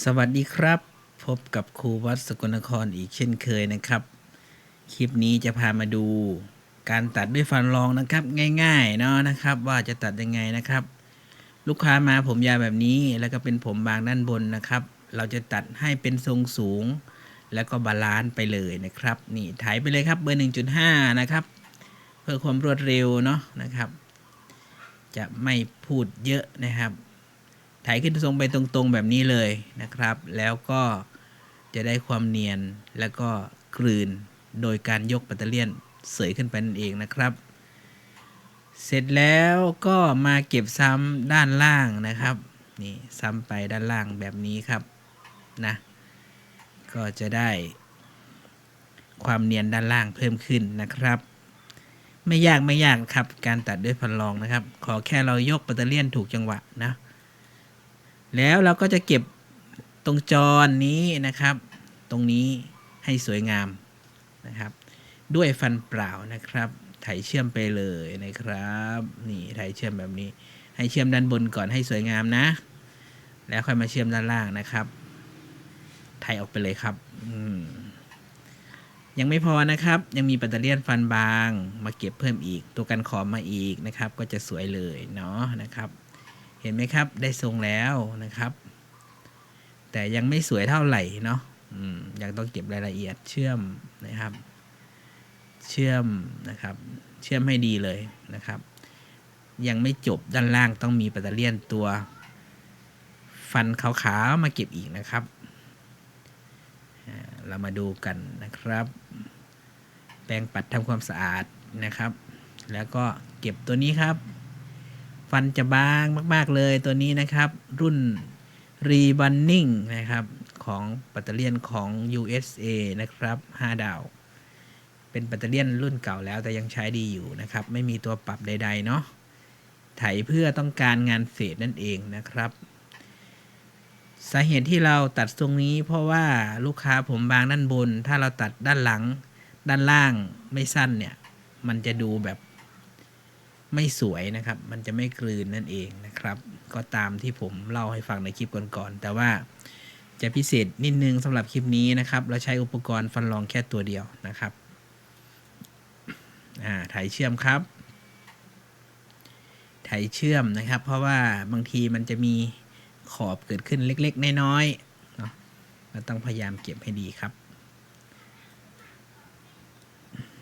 สวัสดีครับ พบกับครูวัดสกลนครอีกเช่นเคยนะครับ คลิปนี้จะพามาดูการตัดด้วยฟันรองนะครับ ง่ายๆเนาะนะครับ ว่าจะตัดยังไงนะครับ ลูกค้ามาผมยาวแบบนี้แล้วก็เป็นผมบางด้านบนนะครับ เราจะตัดให้เป็นทรงสูง แล้วก็บาลานซ์ไปเลยนะครับ นี่ถ่ายไปเลยครับเบอร์ 1.5 นะครับ เพื่อความรวดเร็วเนาะนะครับ จะไม่พูดเยอะนะครับ ถ่ายขึ้นทรงไปตรงๆแบบนี้เลยนะครับ แล้วก็จะได้ความเนียนแล้วก็กลืนโดยการยกปัตเตอร์เลียนเสยขึ้นไปนั่นเองนะครับ เสร็จแล้วก็มาเก็บซ้ำด้านล่างนะครับนี่ซ้ำไปด้านล่างแบบนี้ครับนะก็จะได้ ความเนียนด้านล่างเพิ่มขึ้นนะครับ ไม่ยากไม่ยากครับ การตัดด้วยพันรองนะครับ ขอแค่เรายกปัตเตอร์เลียนถูกจังหวะนะ แล้วเราก็จะเก็บตรงจรนี้นะครับ ตรงนี้ให้สวยงามนะครับ ด้วยฟันเปล่านะครับ ไถเชื่อมไปเลยนะครับ นี่ไถเชื่อมแบบนี้ ให้เชื่อมด้านบนก่อนให้สวยงามนะ แล้วค่อยมาเชื่อมด้านล่างนะครับ ไถออกไปเลยครับยังไม่พอนะครับ ยังมีปัตเตอร์เลียนฟันบาง มาเก็บเพิ่มอีก ตัวกันขอบมาอีกนะครับ ก็จะสวยเลยเนาะนะครับ เห็นไหมครับ ได้ทรงแล้วนะครับ แต่ยังไม่สวยเท่าไหร่เนาะอยังต้องเก็บรายละเอียดเชื่อมนะครับ เชื่อมนะครับ เชื่อมให้ดีเลยนะครับ ยังไม่จบด้านล่างต้องมีปัตเตอร์เลียนตัว ฟันขาวๆมาเก็บอีกนะครับ เรามาดูกันนะครับ แปรงปัดทำความสะอาดนะครับ แล้วก็เก็บตัวนี้ครับ ฟันจะบางมาก ๆ เลยตัวนี้นะครับ รุ่น r e b u n n i n g นะครับของปัตเตอร์เลียนของ USA นะครับ 5 ดาว เป็นปัตเตอร์เลียนรุ่นเก่าแล้วแต่ยังใช้ดีอยู่นะครับ ไม่มีตัวปรับใด ๆ เนาะไถเพื่อต้องการงานเฟดนั่นเองนะครับ สาเหตุที่เราตัดตรงนี้ เพราะว่าลูกค้าผมบางด้านบน ถ้าเราตัดด้านหลัง ด้านล่างไม่สั้นเนี่ย มันจะดูแบบ ไม่สวยนะครับ มันจะไม่กลืนนั่นเองนะครับ ก็ตามที่ผมเล่าให้ฟังในคลิปก่อนๆแต่ว่าจะพิเศษนิดนึงสำหรับคลิปนี้นะครับเราใช้อุปกรณ์ฟันรองแค่ตัวเดียวนะครับอ่าถ่ายเชื่อมครับถ่ายเชื่อมนะครับ เพราะว่าบางทีมันจะมีขอบเกิดขึ้นเล็กๆ น้อยๆเนาะเราต้องพยายามเก็บให้ดีครับ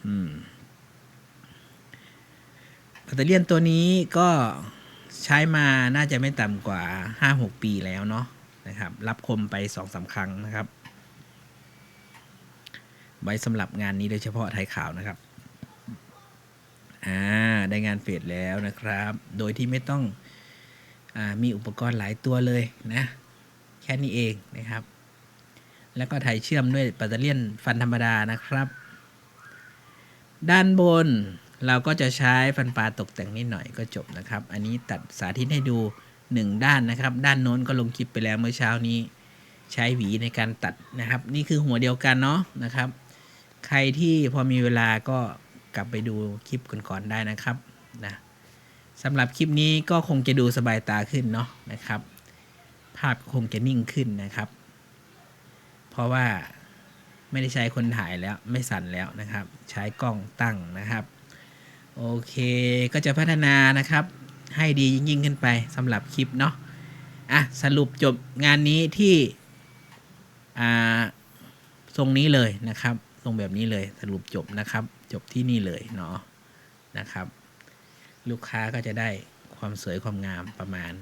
อืม ปัตเตอร์เลียนตัวนี้ก็ใช้มาน่าจะไม่ต่ำกว่า 5-6 ปีแล้วเนาะนะครับ รับคมไป2อสาครั้งนะครับ ไว้สำหรับงานนี้โดยเฉพาะไทยขาวนะครับ อ่า ได้งานเฟดแล้วนะครับ โดยที่ไม่ต้องอามีอุปกรณ์หลายตัวเลยนะ แค่นี้เองนะครับ แล้วก็ไถเชื่อมด้วยปัตเตอร์เลียนฟันธรรมดานะครับ ด้านบน เราก็จะใช้ฟันปลาตกแต่งนิดหน่อยก็จบนะครับ อันนี้ตัดสาธิตให้ดู 1 ด้านนะครับ ด้านโน้นก็ลงคลิปไปแล้วเมื่อเช้านี้ ใช้หวีในการตัดนะครับ นี่คือหัวเดียวกันเนาะนะครับ ใครที่พอมีเวลาก็กลับไปดูคลิปก่อนๆได้นะครับนะสำหรับคลิปนี้ก็คงจะดูสบายตาขึ้นเนาะนะครับ ภาพคงจะนิ่งขึ้นนะครับ เพราะว่าไม่ได้ใช้คนถ่ายแล้วไม่สั่นแล้วนะครับ ใช้กล้องตั้งนะครับ โอเค ก็จะพัฒนานะครับ ให้ดียิ่งขึ้นไปสำหรับคลิปเนาะอะสรุปจบงานนี้ที่อ่าทรงนี้เลยนะครับ ทรงแบบนี้เลยสรุปจบนะครับ จบที่นี่เลยเนาะนะครับ ลูกค้าก็จะได้ความสวยความงามประมาณ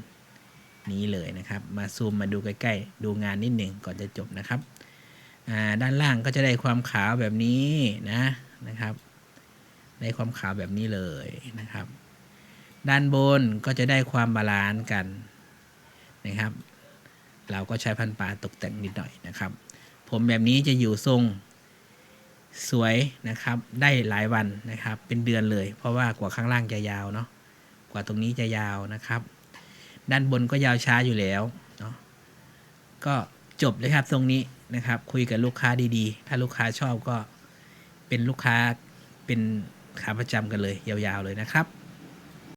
นี้เลยนะครับ มาซูมมาดูใกล้ๆ ดูงานนิดหนึ่งก่อนจะจบนะครับอ่าด้านล่างก็จะได้ความขาวแบบนี้นะนะครับ ได้ความขาวแบบนี้เลยนะครับ ด้านบนก็จะได้ความบาลานซ์กันนะครับ เราก็ใช้พันปลาตกแต่งนิดหน่อยนะครับ ผมแบบนี้จะอยู่ทรงสวยนะครับ ได้หลายวันนะครับ เป็นเดือนเลย เพราะว่ากว่าข้างล่างจะยาวเนาะกว่าตรงนี้จะยาวนะครับ ด้านบนก็ยาวช้าอยู่แล้วเนาะก็จบเลยครับตรงนี้นะครับ คุยกับลูกค้าดีๆ ถ้าลูกค้าชอบก็เป็นลูกค้าเป็น ขาประจำกันเลยยาวๆเลยนะครับ